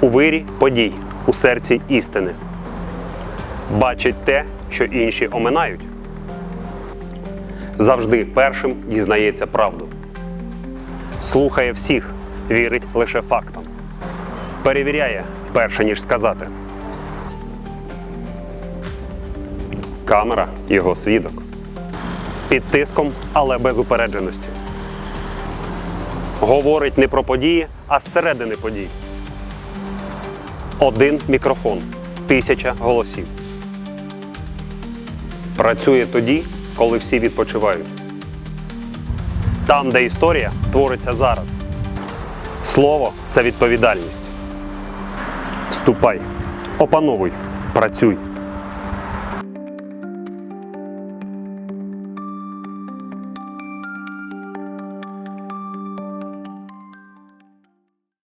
У вирі подій, у серці істини. Бачить те, що інші оминають. Завжди першим дізнається правду. Слухає всіх, вірить лише фактам. Перевіряє перше, ніж сказати. Камера його свідок. Під тиском, але без упередженості. Говорить не про події, а зсередини подій. Один мікрофон, тисяча голосів. Працює тоді, коли всі відпочивають. Там, де історія твориться зараз. Слово це відповідальність. Вступай, опановуй, працюй.